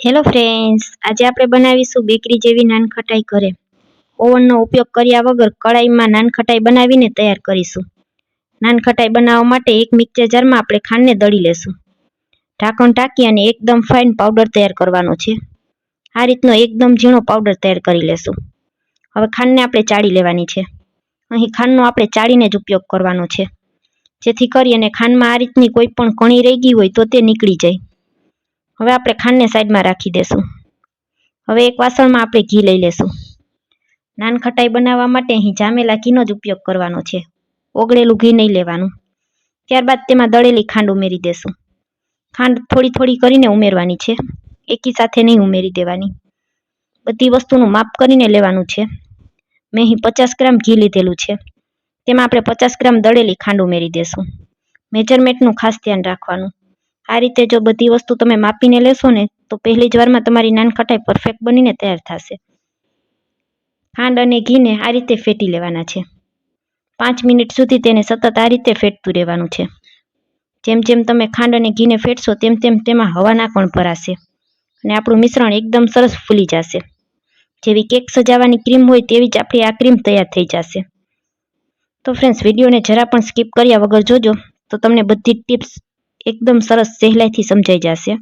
Hello friends આજે આપણે બનાવીશું બેકરી જેવી નાનખટાઈ ઘરે. ઓવનનો ઉપયોગ કર્યા વગર કડાઈમાં નાનખટાઈ બનાવીને તૈયાર કરીશું. નાનખટાઈ બનાવવા માટે એક મિક્સર જારમાં આપણે ખાંડને દળી લેશું. ઢાંકણ ઢાંકી અને એકદમ ફાઇન પાવડર તૈયાર કરવાનો છે. આ રીતનો એકદમ ઝીણો પાવડર તૈયાર કરી લેશું. હવે ખાંડને આપણે ચાળી લેવાની છે. અહીં ખાંડનો આપણે ચાળીને જ ઉપયોગ કરવાનો છે. જેથી કરી અને ખાંડમાં આ રીતની કોઈ પણ કણી રહી ગઈ હોય તો તે નીકળી જાય. હવે આપણે ખાંડને સાઈડમાં રાખી દેશું. હવે એક વાસણમાં આપણે ઘી લઈ લેશું. નાનખટાઈ બનાવવા માટે અહીં જામેલા ઘીનો જ ઉપયોગ કરવાનો છે. ઓગળેલું ઘી નહીં લેવાનું. ત્યારબાદ તેમાં દળેલી ખાંડ ઉમેરી દેશું. ખાંડ થોડી થોડી કરીને ઉમેરવાની છે. એકી સાથે નહીં ઉમેરી દેવાની. બધી વસ્તુનું માપ કરીને લેવાનું છે. મેં અહીં પચાસ ગ્રામ ઘી લીધેલું છે. તેમાં આપણે પચાસ ગ્રામ દળેલી ખાંડ ઉમેરી દેશું. મેજરમેન્ટનું ખાસ ધ્યાન રાખવાનું. આ રીતે જો બધી વસ્તુ તમે માપીને લેશો ને, તો પહેલી જ વારમાં તમારી નાનખટાઈ પરફેક્ટ બનીને તૈયાર થશે. ખાંડ અને ઘીને આ રીતે ફેટી લેવાના છે. પાંચ મિનિટ સુધી તેને સતત આ રીતે ફેટતું રહેવાનું છે. જેમ જેમ તમે ખાંડ અને ઘીને ફેટશો તેમ તેમ તેમાં હવાના કણ ભરાશે. અને આપણું મિશ્રણ એકદમ સરસ ફૂલી જશે. જેવી કેક સજાવવાની ક્રીમ હોય તેવી જ આપણી આ ક્રીમ તૈયાર થઈ જશે. તો ફ્રેન્ડ્સ વિડીયોને જરા પણ સ્કીપ કર્યા વગર જોજો, તો તમને બધી ટિપ્સ એકદમ સરસ સહેલાઈથી સમજાઈ જશે.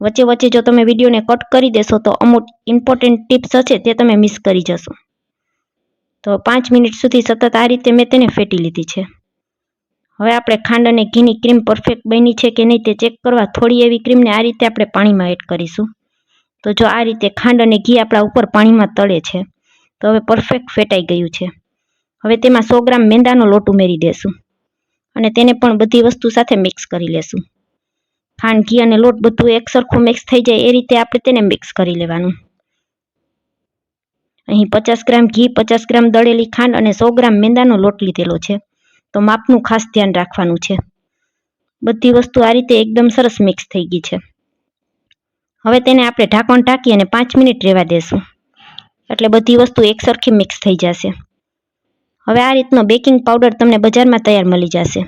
વચ્ચે વચ્ચે જો તમે વિડીયોને કટ કરી દેશો તો અમુક ઇમ્પોર્ટન્ટ ટિપ્સ હશે તે તમે મિસ કરી જશો. તો પાંચ મિનિટ સુધી સતત આ રીતે મેં તેને ફેટી લીધી છે. હવે આપણે ખાંડ અને ઘીની ક્રીમ પરફેક્ટ બની છે કે નહીં તે ચેક કરવા થોડી એવી ક્રીમને આ રીતે આપણે પાણીમાં એડ કરીશું. તો જો આ રીતે ખાંડ અને ઘી આપણા ઉપર પાણીમાં તળે છે, તો હવે પરફેક્ટ ફેટાઈ ગયું છે. હવે તેમાં સો ગ્રામ મેંદાનો લોટ ઉમેરી દેશું. અને તેને પણ બધી વસ્તુ સાથે મિક્સ કરી લેશું. ખાંડ, ઘી અને લોટ બધું એક સરખું મિક્સ થઈ જાય એ રીતે આપણે તેને મિક્સ કરી લેવાનું. અહીં પચાસ ગ્રામ ઘી, પચાસ ગ્રામ દળેલી ખાંડ અને સો ગ્રામ મેંદાનો લોટ લીધેલો છે. તો માપનું ખાસ ધ્યાન રાખવાનું છે. બધી વસ્તુ આ રીતે એકદમ સરસ મિક્સ થઈ ગઈ છે. હવે તેને આપણે ઢાંકણ ઢાંકી અને પાંચ મિનિટ રહેવા દેશું. એટલે બધી વસ્તુ એકસરખી મિક્સ થઈ જશે. હવે આ રીતનો બેકિંગ પાવડર તમને બજારમાં તૈયાર મળી જશે.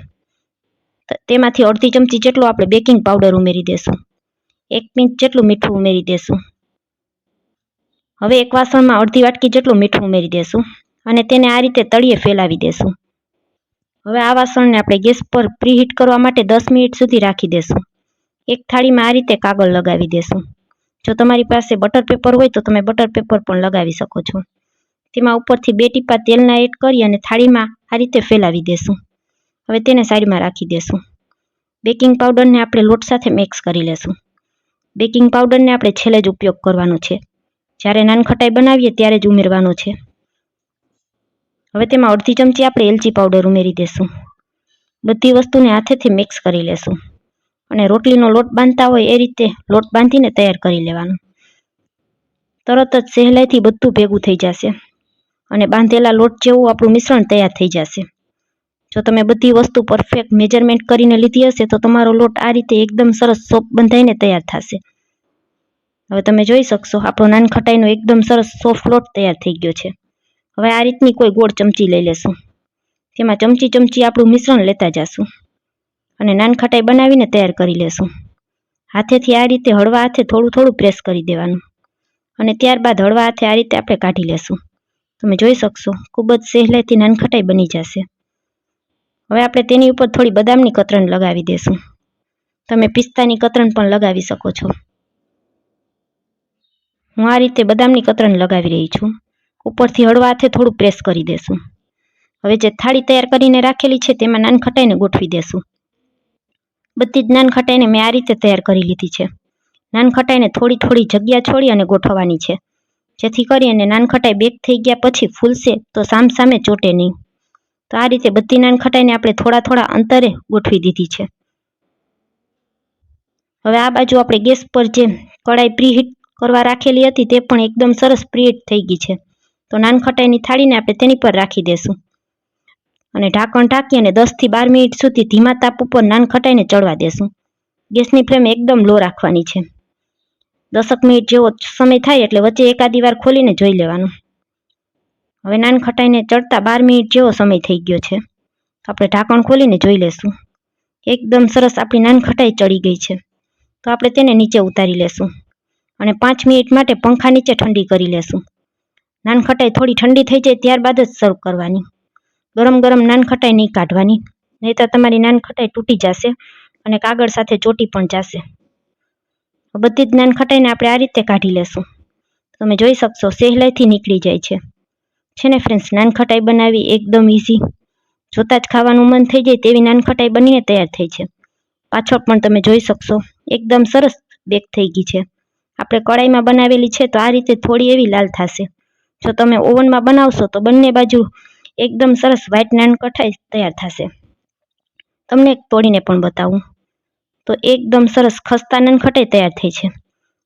તેમાંથી અડધી ચમચી જેટલો આપણે બેકિંગ પાવડર ઉમેરી દેશું. એક પિંચ જેટલું મીઠું ઉમેરી દેશું. હવે એક વાસણમાં અડધી વાટકી જેટલું મીઠું ઉમેરી દેશું અને તેને આ રીતે તળિયે ફેલાવી દેશું. હવે આ વાસણને આપણે ગેસ પર પ્રીહીટ કરવા માટે દસ મિનિટ સુધી રાખી દેશું. એક થાળીમાં આ રીતે કાગળ લગાવી દેશું. જો તમારી પાસે બટર પેપર હોય તો તમે બટર પેપર પણ લગાવી શકો છો. તેમાં ઉપરથી બે ટીપા તેલના એડ કરી અને થાળીમાં આ રીતે ફેલાવી દેશું. હવે તેને સાઈડમાં રાખી દેશું. બેકિંગ પાવડરને આપણે લોટ સાથે મિક્સ કરી લેશું. બેકિંગ પાવડરને આપણે છેલ્લે જ ઉપયોગ કરવાનો છે. જ્યારે નાનખટાઈ બનાવીએ ત્યારે જ ઉમેરવાનો છે. હવે તેમાં અડધી ચમચી આપણે એલચી પાવડર ઉમેરી દેશું. બધી વસ્તુને હાથેથી મિક્સ કરી લેશું. અને રોટલીનો લોટ બાંધતા હોય એ રીતે લોટ બાંધીને તૈયાર કરી લેવાનો. તરત જ સહેલાઈથી બધું ભેગું થઈ જશે. અને બાંધેલા લોટ જેવું આપણું મિશ્રણ તૈયાર થઈ જશે. જો તમે બધી વસ્તુ પરફેક્ટ મેજરમેન્ટ કરીને લીધી હશે, તો તમારો લોટ આ રીતે એકદમ સરસ સોફ્ટ બંધાઈને તૈયાર થશે. હવે તમે જોઈ શકશો, આપણો નાનખટાઈનો એકદમ સરસ સોફ્ટ લોટ તૈયાર થઈ ગયો છે. હવે આ રીતની કોઈ ગોળ ચમચી લઈ લેશું. તેમાં ચમચી ચમચી આપણું મિશ્રણ લેતા જશું. અને નાનખટાઈ બનાવીને તૈયાર કરી લેશું. હાથેથી આ રીતે હળવા હાથે થોડું થોડું પ્રેસ કરી દેવાનું. અને ત્યારબાદ હળવા હાથે આ રીતે આપણે કાઢી લેશું. તમે જોઈ શકશો, ખૂબ જ સહેલાઈથી નાનખટાઈ બની જશે. હવે આપણે તેની ઉપર થોડી બદામની કતરણ લગાવી દેશું. તમે પિસ્તાની કતરણ પણ લગાવી શકો છો. હું આ રીતે બદામની કતરણ લગાવી રહી છું. ઉપરથી હળવા હાથે થોડું પ્રેસ કરી દેશું. હવે જે થાળી તૈયાર કરીને રાખેલી છે તેમાં નાનખટાઈને ગોઠવી દેશું. બધી જ નાનખટાઈને મેં આ રીતે તૈયાર કરી લીધી છે. નાનખટાઈને થોડી થોડી જગ્યા છોડી અને ગોઠવવાની છે. જેથી કરી અને નાનખટાઈ બેક થઈ ગયા પછી ફૂલશે તો સામ સામે ચોટે નહીં. તો આ રીતે બધી નાનખટાઈને આપણે થોડા થોડા અંતરે ગોઠવી દીધી છે. હવે આ બાજુ આપણે ગેસ પર જે કડાઈ પ્રીહીટ કરવા રાખેલી હતી તે પણ એકદમ સરસ પ્રીહીટ થઈ ગઈ છે. તો નાનખટાઈની થાળીને આપણે તેની પર રાખી દેશું. અને ઢાંકણ ઢાંકી અને દસથી બાર મિનિટ સુધી ધીમા તાપ ઉપર નાનખટાઈને ચડવા દેશું. ગેસની ફ્લેમ એકદમ લો રાખવાની છે. દસક મિનિટ જેવો સમય થાય એટલે વચ્ચે એકાદી વાર ખોલીને જોઈ લેવાનું. હવે નાનખટાઈને ચડતા બાર મિનિટ જેવો સમય થઈ ગયો છે. આપણે ઢાંકણ ખોલીને જોઈ લેશું. એકદમ સરસ આપણી નાનખટાઈ ચડી ગઈ છે. તો આપણે તેને નીચે ઉતારી લેશું. અને પાંચ મિનિટ માટે પંખા નીચે ઠંડી કરી લેશું. નાનખટાઈ થોડી ઠંડી થઈ જાય ત્યારબાદ જ સર્વ કરવાની. ગરમ ગરમ નાનખટાઈ નહીં કાઢવાની. નહીં તો તમારી નાનખટાઈ તૂટી જશે અને કાગળ સાથે ચોટી પણ જશે. બધી જ નાનખટાઈને આપણે આ રીતે કાઢી લેશું. તમે જોઈ શકશો, સહેલાઈથી નીકળી જાય છે. છે ને ફ્રેન્ડ્સ નાનખટાઈ બનાવી એકદમ ઇઝી જોતાં જ ખાવાનું મન થઈ જાય તેવી નાનખટાઈ બનીને તૈયાર થઈ છે. પાછળ પણ તમે જોઈ શકશો, એકદમ સરસ બેક થઈ ગઈ છે. આપણે કડાઈમાં બનાવેલી છે તો આ રીતે થોડી એવી લાલ થશે. જો તમે ઓવનમાં બનાવશો તો બંને બાજુ એકદમ સરસ વ્હાઈટ નાનખટાઈ તૈયાર થશે. તમને એક તોડીને પણ બતાવું. તો એકદમ સરસ ખસ્તા નાનખટાઈ તૈયાર થઈ છે.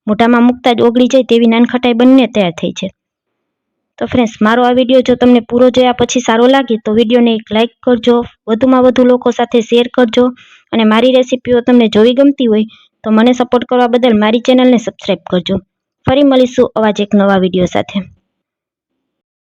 મોઢામાં મૂકતા જ ઓગળી જાય તેવી નાનખટાઈ બંને તૈયાર થઈ છે. તો ફ્રેન્ડ્સ મારો આ વીડિયો જો તમને પૂરો જોયા પછી સારો લાગે તો વિડીયોને એક લાઇક કરજો, વધુમાં વધુ લોકો સાથે શેર કરજો અને મારી રેસીપીઓ તમને જોવી ગમતી હોય તો મને સપોર્ટ કરવા બદલ મારી ચેનલને સબસ્ક્રાઈબ કરજો. ફરી મળીશું અવાજ એક નવા વીડિયો સાથે.